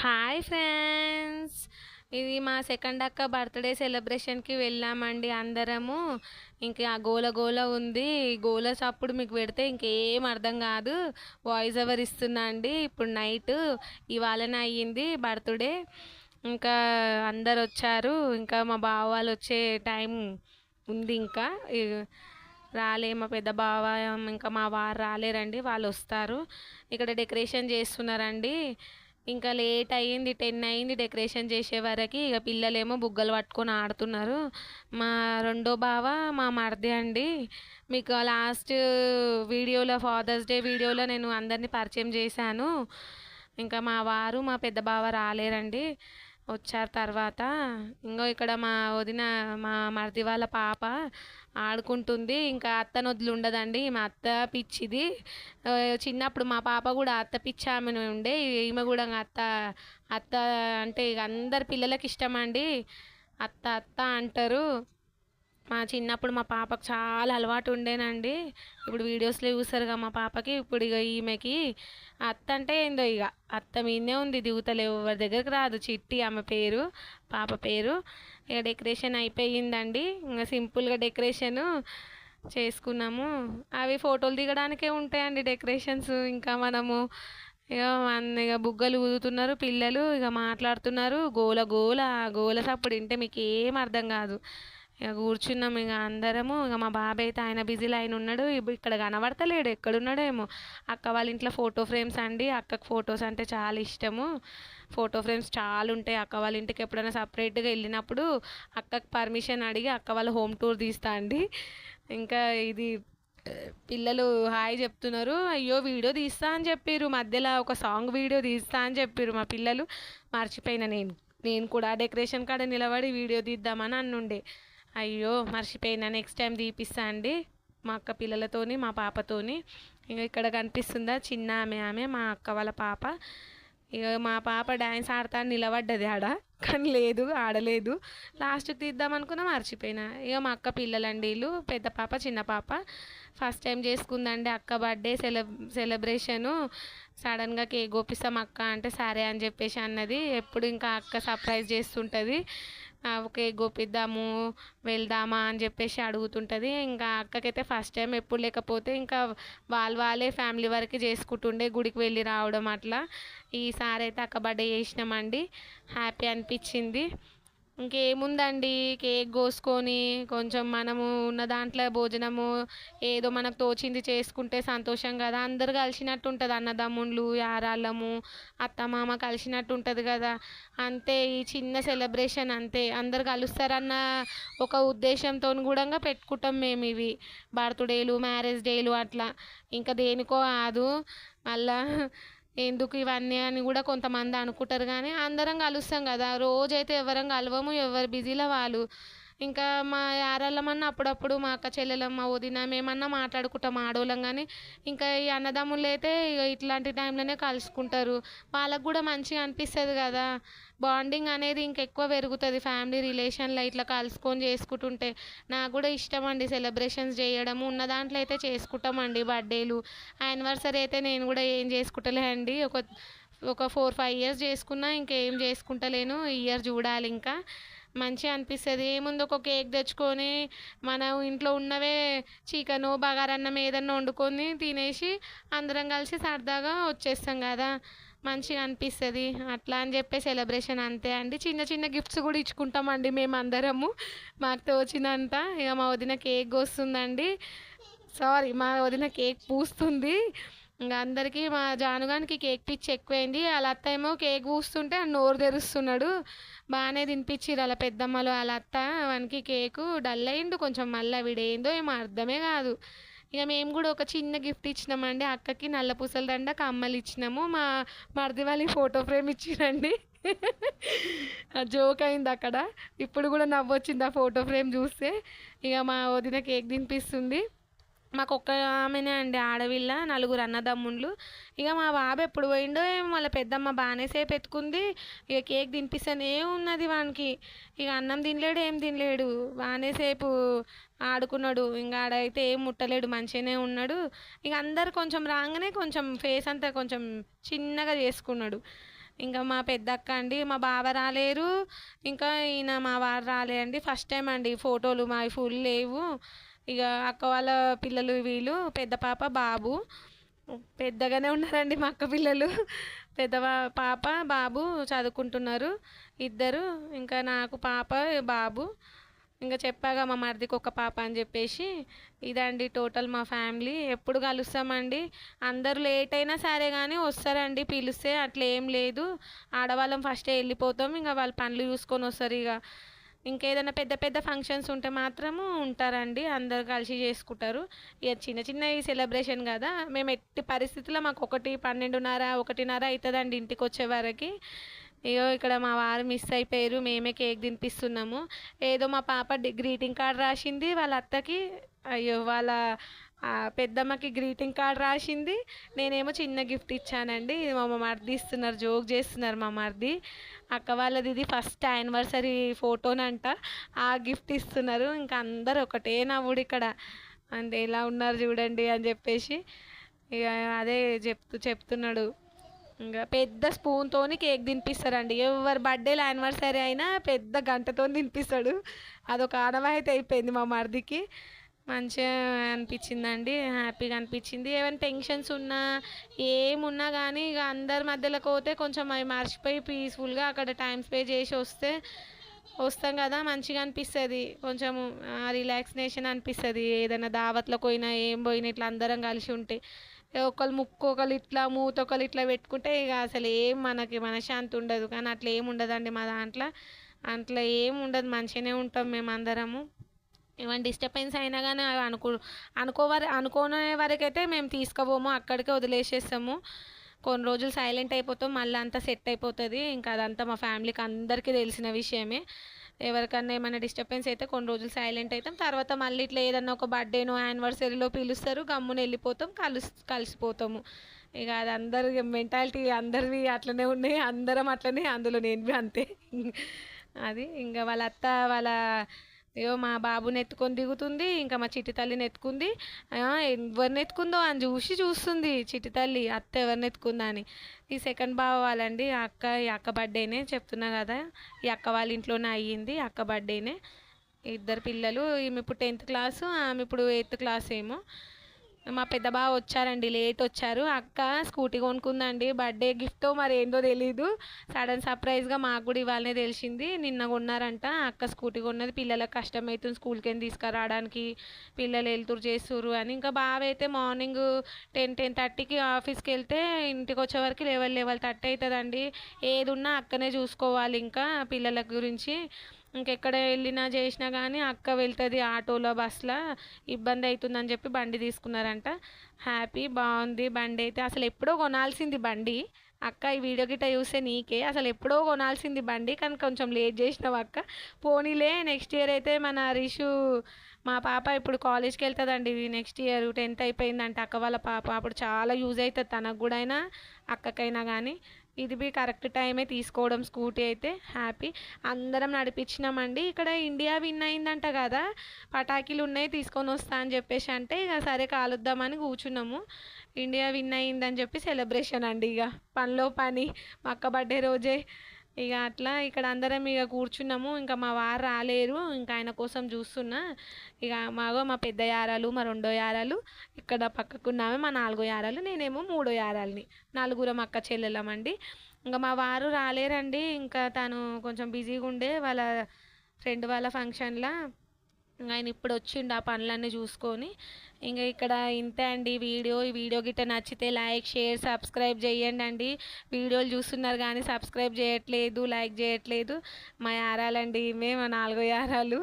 Hi friends ఇది మా second అక్క బర్త్డే సెలబ్రేషన్కి వెళ్ళామండి అందరము. ఇంకా గోల గోల ఉంది. గోల చప్పుడు మీకు పెడితే ఇంకేం అర్థం కాదు. వాయిస్ ఓవర్ ఇస్తున్నా అండి. ఇప్పుడు నైట్ ఇవాళనే అయ్యింది బర్త్డే ఇంకా అందరు వచ్చారు. ఇంకా మా బావ వాళ్ళు వచ్చే టైం ఉంది ఇంకా. రాలే మా పెద్ద బావ ఇంకా మా వారు రాలేరండి. వాళ్ళు వస్తారు. ఇక్కడ డెకరేషన్ చేస్తున్నారండి. ఇంకా లేట్ అయ్యింది టెన్ అయ్యింది డెకరేషన్ చేసే వరకు. ఇక పిల్లలేమో బుగ్గలు పట్టుకొని ఆడుతున్నారు. మా రెండో బావ మా మరిది అండి. మీకు లాస్ట్ వీడియోలో ఫాదర్స్ డే వీడియోలో నేను అందరినీ పరిచయం చేశాను. ఇంకా మా వారు మా పెద్ద బావ రాలేరండి. వచ్చారు తర్వాత. ఇంకో ఇక్కడ మా వదిన మా మరిది వాళ్ళ పాప ఆడుకుంటుంది. ఇంకా అత్తను వదిలి ఉండదండి. మా అత్త పిచ్చిది. చిన్నప్పుడు మా పాప కూడా అత్త పిచ్చి ఆమె ఉండే. ఈమె కూడా అత్త అత్త అంటే ఇక అందరి పిల్లలకి ఇష్టం అండి. అత్త అత్త అంటారు. మా చిన్నప్పుడు మా పాపకు చాలా అలవాటు ఉండేనండి. ఇప్పుడు వీడియోస్లో చూసారుగా మా పాపకి ఇప్పుడు ఇక ఈమెకి అత్త అంటే ఏందో ఇక అత్త మీదనే ఉంది దిగుతలేవు ఎవరి దగ్గరకు రాదు. చిట్టి ఆమె పేరు పాప పేరు. ఇక డెకరేషన్ అయిపోయిందండి. ఇంకా సింపుల్గా డెకరేషను చేసుకున్నాము. అవి ఫోటోలు దిగడానికే ఉంటాయండి డెకరేషన్స్. ఇంకా మనము ఇక మన ఇక బుగ్గలు ఊదుతున్నారు పిల్లలు ఇక మాట్లాడుతున్నారు. గోల గోల గోల సప్పుడు వింటే మీకు ఏం అర్థం కాదు. ఇక కూర్చున్నాం ఇక అందరము. ఇక మా బాబాయ్ అయితే ఆయన బిజీలో ఆయన ఉన్నాడు. ఇప్పుడు ఇక్కడ కనబడతలేడు. ఎక్కడున్నాడేమో. అక్క వాళ్ళ ఇంట్లో ఫోటో ఫ్రేమ్స్ అండి. అక్కకు ఫొటోస్ అంటే చాలా ఇష్టము. ఫోటో ఫ్రేమ్స్ చాలా ఉంటాయి. అక్క వాళ్ళ ఇంటికి ఎప్పుడైనా సపరేట్గా వెళ్ళినప్పుడు అక్కకు పర్మిషన్ అడిగి అక్క వాళ్ళ హోమ్ టూర్ తీస్తా అండి. ఇంకా ఇది పిల్లలు హాయ్ చెప్తున్నారు. అయ్యో వీడియో తీస్తా అని చెప్పారు మధ్యలో ఒక సాంగ్ వీడియో తీస్తా అని చెప్పారు మా పిల్లలు. మర్చిపోయిన నేను. నేను కూడా డెకరేషన్ కాడ నిలబడి వీడియో తీద్దామని అన్నుండే. అయ్యో మర్చిపోయినా. నెక్స్ట్ టైం తీపిస్తా అండి. మా అక్క పిల్లలతోని మా పాపతోని. ఇంకా ఇక్కడ కనిపిస్తుందా చిన్న ఆమె ఆమె మా అక్క వాళ్ళ పాప. ఇక మా పాప డ్యాన్స్ ఆడతా నిలబడ్డది ఆడ. కానీ లేదు ఆడలేదు. లాస్ట్కి తీద్దాం అనుకున్నా మర్చిపోయినా. ఇక మా అక్క పిల్లలండి వీళ్ళు. పెద్ద పాప చిన్న పాప. ఫస్ట్ టైం చేసుకుందండి అక్క బర్త్డే సెల సెలబ్రేషను సడన్గా కేక్ గోపిస్తాం అక్క అంటే సరే అని చెప్పేసి అన్నది. ఎప్పుడు ఇంకా అక్క సర్ప్రైజ్ చేస్తుంటుంది. ఓకే గోపిద్దాము వెళ్దామా అని చెప్పేసి అడుగుతుంటుంది. ఇంకా అక్కకైతే ఫస్ట్ టైం ఎప్పుడు లేకపోతే ఇంకా వాళ్ళు వాళ్ళే ఫ్యామిలీ వరకు చేసుకుంటుండే గుడికి వెళ్ళి రావడం అట్లా. ఈసారి అయితే అక్క బర్త్డే చేసినామండి. హ్యాపీ అనిపించింది. ఇంకేముందండి? కేక్ కోసుకొని కొంచెం మనము ఉన్న దాంట్లో భోజనము ఏదో మనకు తోచింది చేసుకుంటే సంతోషం కదా. అందరు కలిసినట్టు ఉంటుంది అన్నదమ్ముళ్ళు యారాళ్ళము అత్తమామ కలిసినట్టు ఉంటుంది కదా. అంతే ఈ చిన్న సెలబ్రేషన్ అంతే. అందరు కలుస్తారన్న ఒక ఉద్దేశంతో కూడా పెట్టుకుంటాం మేము ఇవి. బర్త్డేలు మ్యారేజ్ డేలు అట్లా. ఇంకా దేనికో కాదు మళ్ళా ఎందుకు ఇవన్నీ అని కూడా కొంతమంది అనుకుంటారు కానీ అందరం కలుస్తాం కదా. రోజైతే ఎవరం కలవము ఎవరు బిజీలో వాళ్ళు. ఇంకా మా యారాళ్ళమన్నా అప్పుడప్పుడు మా అక్క చెల్లెలం మా వదిన మేమన్నా మాట్లాడుకుంటాం ఆడోళ్ళం కానీ ఇంకా ఈ అన్నదమ్ములు అయితే ఇక ఇట్లాంటి టైంలోనే కలుసుకుంటారు. వాళ్ళకు కూడా మంచిగా అనిపిస్తుంది కదా. బాండింగ్ అనేది ఇంకెక్కువ పెరుగుతుంది ఫ్యామిలీ రిలేషన్లో ఇట్లా కలుసుకొని చేసుకుంటుంటే. నాకు కూడా ఇష్టం అండి సెలబ్రేషన్స్ చేయడము. ఉన్న దాంట్లో అయితే చేసుకుంటామండి బర్త్డేలు. యానివర్సరీ అయితే నేను కూడా ఏం చేసుకుంటలే అండి. ఒక ఒక ఫోర్ ఫైవ్ ఇయర్స్ చేసుకున్నా ఇంకేం చేసుకుంటలేను. ఇయర్ చూడాలి ఇంకా. మంచిగా అనిపిస్తుంది. ఏముంది ఒక కేక్ తెచ్చుకొని మన ఇంట్లో ఉన్నవే చికెను బగారన్నం ఏదన్నా వండుకొని తినేసి అందరం కలిసి సరదాగా వచ్చేస్తాం కదా. మంచిగా అనిపిస్తుంది. అట్లా అని చెప్పే సెలబ్రేషన్ అంతే అండి. చిన్న చిన్న గిఫ్ట్స్ కూడా ఇచ్చుకుంటామండి మేము అందరము మాకు తోచినంత ఇక మా వదిన కేక్ వస్తుందండి సారీ మా వదిన కేక్ పూస్తుంది. ఇంకా అందరికీ మా జానుగానికి కేక్ పిచ్చి ఎక్కువైంది. వాళ్ళ అత్త ఏమో కేక్ పూస్తుంటే ఆ నోరు తెరుస్తున్నాడు. బాగానే తినిపించిర్రు అలా పెద్దమ్మలు వాళ్ళ అత్త. వానికి కేకు డల్ అయిండు కొంచెం మళ్ళీ వీడేందో ఏమో అర్థమే కాదు. ఇక మేము కూడా ఒక చిన్న గిఫ్ట్ ఇచ్చినామండి. అక్కకి నల్ల పూసల దండ కమ్మలు ఇచ్చినాము. మా మరిది వాళ్ళకి ఫోటో ఫ్రేమ్ ఇచ్చిరండి. జోక్ అయింది అక్కడ. ఇప్పుడు కూడా నవ్వొచ్చింది ఆ ఫోటో ఫ్రేమ్ చూస్తే. ఇక మా వదిన కేక్ తినిపిస్తుంది. మాకు ఒక్క ఆమెనే అండి ఆడవిల్ల నలుగురు అన్నదమ్ముళ్ళు ఇక మా బాబు ఎప్పుడు పోయిండో ఏమో వాళ్ళ పెద్దమ్మ బాగానే సేపు ఎత్తుకుంది. ఇక కేక్ తినిపిస్తేనే ఉన్నది వానికి. ఇక అన్నం తినలేడు ఏం తినలేడు. బాగానే సేపు ఆడుకున్నాడు. ఇంకా ఆడైతే ఏం ముట్టలేడు మంచిగానే ఉన్నాడు. ఇక అందరు కొంచెం రాగానే కొంచెం ఫేస్ అంతా కొంచెం చిన్నగా చేసుకున్నాడు. ఇంకా మా పెద్దక్క అండి మా బావ రాలేరు. ఇంకా ఈయన మా వారు రాలే అండి. ఫస్ట్ టైం అండి ఫోటోలు మావి ఫుల్ లేవు. ఇక అక్క వాళ్ళ పిల్లలు వీళ్ళు పెద్ద పాప బాబు. పెద్దగానే ఉన్నారండి మా అక్క పిల్లలు. పెద్ద పాప బాబు చదువుకుంటున్నారు. ఇద్దరు ఇంకా నాకు పాప బాబు. ఇంకా చెప్పాగా మా మరిదికి ఒక పాప అని చెప్పేసి ఇదండి టోటల్ మా ఫ్యామిలీ. ఎప్పుడు కలుస్తామండి. అందరూ లేట్ అయినా సరే కానీ వస్తారండి పిలిస్తే అట్లా ఏం లేదు. ఆడవాళ్ళం ఫస్టే వెళ్ళిపోతాం ఇంకా వాళ్ళ పనులు చూసుకొని వస్తారు ఇక ఇంకేదైనా పెద్ద పెద్ద ఫంక్షన్స్ ఉంటే మాత్రము ఉంటారండి. అందరు కలిసి చేసుకుంటారు. ఇక చిన్న చిన్న ఈ సెలబ్రేషన్ కదా. మేము ఎట్టి పరిస్థితుల్లో మాకు ఒకటి పన్నెండున్నర ఒకటిన్నర అవుతుందండి ఇంటికి వచ్చే వరకు. ఇగో ఇక్కడ మా వారు మిస్ అయిపోయారు. మేమే కేక్ తినిపిస్తున్నాము. ఏదో మా పాప గ్రీటింగ్ కార్డ్ రాసింది. వాళ్ళ అత్తకి అయ్యో వాళ్ళ పెద్దమ్మకి గ్రీటింగ్ కార్డ్ రాసింది. నేనేమో చిన్న గిఫ్ట్ ఇచ్చానండి. మా మరిది ఇస్తున్నారు జోక్ చేస్తున్నారు మా మరిది అక్క వాళ్ళది ఇది ఫస్ట్ యానివర్సరీ ఫోటోనంట. ఆ గిఫ్ట్ ఇస్తున్నారు. ఇంకా అందరు ఒకటే నవ్వుడు ఇక్కడ. అంటే ఎలా ఉన్నారు చూడండి అని చెప్పేసి ఇక అదే చెప్తూ చెప్తున్నాడు. ఇంకా పెద్ద స్పూన్తో కేక్ తినిపిస్తారండి. ఎవరి బర్త్డేలు యానివర్సరీ అయినా పెద్ద గంటతో తినిపిస్తాడు. అదొక ఆనవాయితీ అయిపోయింది మా మరిదికి మంచిగా అనిపించిందండి హ్యాపీగా అనిపించింది. ఏమైనా టెన్షన్స్ ఉన్నా ఏమున్నా కానీ ఇక అందరి మధ్యలోకి పోతే కొంచెం అవి మర్చిపోయి పీస్ఫుల్గా అక్కడ టైం స్పే చేసి వస్తే వస్తాం కదా మంచిగా అనిపిస్తుంది. కొంచెం రిలాక్సినేషన్ అనిపిస్తుంది. ఏదైనా దావత్లకు పోయినా ఏం పోయినా ఇట్లా అందరం కలిసి ఉంటే ఒకళ్ళు ముక్కు ఒకళ్ళు ఇట్లా మూత ఒకళ్ళు ఇట్లా పెట్టుకుంటే ఇక అసలు ఏం మనకి మనశ్శాంతి ఉండదు. కానీ అట్లా ఏం ఉండదండి మా దాంట్లో. అట్లా ఏం ఉండదు. మంచిగానే ఉంటాం మేము అందరము. ఏమైనా డిస్టర్బెన్స్ అయినా కానీ అవి అనుకో అనుకోవారి అనుకోనే వరకైతే మేము తీసుకుపోము అక్కడికే వదిలేసేస్తాము. కొన్ని రోజులు సైలెంట్ అయిపోతాం మళ్ళీ అంతా సెట్ అయిపోతుంది. ఇంకా అదంతా మా ఫ్యామిలీకి అందరికీ తెలిసిన విషయమే. ఎవరికన్నా ఏమైనా డిస్టర్బెన్స్ అయితే కొన్ని రోజులు సైలెంట్ అవుతాం తర్వాత మళ్ళీ ఇట్లా ఏదన్నా ఒక బర్త్డేనో యానివర్సరీలో పిలుస్తారు. గమ్మున వెళ్ళిపోతాం కలుసు కలిసిపోతాము. ఇక అది అందరి మెంటాలిటీ అందరివి అట్లనే ఉన్నాయి. అందరం అట్లనే అందులో నేను అంతే. అది ఇంకా వాళ్ళ అత్త వాళ్ళ అయ్యో మా బాబుని ఎత్తుకొని దిగుతుంది ఇంకా మా చిట్టి తల్లిని ఎత్తుకుంది ఎవరిని ఎత్తుకుందో అని చూసి చూస్తుంది చిట్టి తల్లి అత్త ఎవరిని ఎత్తుకుందా అని. ఈ సెకండ్ బావ వాళ్ళండి అక్క ఈ అక్క బర్త్డేనే చెప్తున్నా కదా. ఈ అక్క వాళ్ళ ఇంట్లోనే అయ్యింది అక్క బర్త్డేనే. ఇద్దరు పిల్లలు ఈమె ఇప్పుడు టెన్త్ క్లాసు ఆమె ఇప్పుడు ఎయిత్ క్లాస్ ఏమో మా పెద్ద బావ వచ్చారండి లేట్ వచ్చారు. అక్క స్కూటీ కొనుక్కుందండి. బర్త్డే గిఫ్ట్ మరి ఏందో తెలీదు. సడన్ సర్ప్రైజ్గా మాకు కూడా ఇవాళనే తెలిసింది. నిన్న కొన్నారంట. అక్క స్కూటీ కొన్నది. పిల్లలకు కష్టమవుతుంది స్కూల్కి వెళ్ళి తీసుకురావడానికి. పిల్లలు వెళ్తురు చేస్తురు అని. ఇంకా బావ అయితే మార్నింగ్ టెన్ టెన్ థర్టీకి ఆఫీస్కి వెళ్తే ఇంటికి వచ్చే వరకు లెవెల్ లెవెల్ థర్టీ అవుతుందండి. ఏది ఉన్నా అక్కనే చూసుకోవాలి ఇంకా పిల్లల గురించి. ఇంకెక్కడ వెళ్ళినా చేసినా కానీ అక్క వెళ్తుంది ఆటోలో బస్సులో ఇబ్బంది అవుతుందని చెప్పి బండి తీసుకున్నారంట. హ్యాపీ బాగుంది బండి అయితే. అసలు ఎప్పుడో కొనాల్సింది బండి. అక్క ఈ వీడియో గిట్ట చూస్తే నీకే. అసలు ఎప్పుడో కొనాల్సింది బండి. కానీ కొంచెం లేట్ చేసినావు అక్క. పోనీలే నెక్స్ట్ ఇయర్ అయితే మన రిషు మా పాప ఇప్పుడు కాలేజ్కి వెళ్తుందండి. నెక్స్ట్ ఇయర్ టెన్త్ అయిపోయిందంట అక్క వాళ్ళ పాప. అప్పుడు చాలా యూజ్ అవుతుంది తనకు కూడా అయినా అక్కకైనా కానీ ఇది బి కరెక్ట్ టైమే తీసుకోవడం స్కూటీ అయితే హ్యాపీ. అందరం నడిపించినామండి. ఇక్కడ ఇండియా విన్ అయిందంట కదా పటాకీలు ఉన్నాయి తీసుకొని వస్తా అని చెప్పేసి అంటే ఇక సరే కాలుద్దామని కూర్చున్నాము. ఇండియా విన్ అయిందని చెప్పి సెలబ్రేషన్ అండి ఇక. పనిలో పని మా అక్క బర్త్డే రోజే ఇక అట్లా ఇక్కడ అందరం ఇక కూర్చున్నాము. ఇంకా మా వారు రాలేరు. ఇంకా ఆయన కోసం చూస్తున్నా. ఇక మాగో మా పెద్ద యారాలు మా రెండో యారాలు ఇక్కడ పక్కకున్నామే మా నాలుగో యారాలు నేనేమో మూడో యారాలని. నలుగురం అక్క చెల్లెలమండి ఇంకా మా వారు రాలేరండి. ఇంకా తను కొంచెం బిజీగా ఉండే వాళ్ళ ఫ్రెండ్ వాళ్ళ ఫంక్షన్లో. ఆయన ఇప్పుడు వచ్చిండు ఆ పనులన్నీ చూసుకొని. ఇంకా ఇక్కడ ఇంతే అండి వీడియో. ఈ వీడియో గిట్ట నచ్చితే లైక్ షేర్ సబ్స్క్రైబ్ చేయండి అండి వీడియోలు చూస్తున్నారు కానీ సబ్స్క్రైబ్ చేయట్లేదు లైక్ చేయట్లేదు. మా యారాలండి మేము మా నాలుగో యారాలు.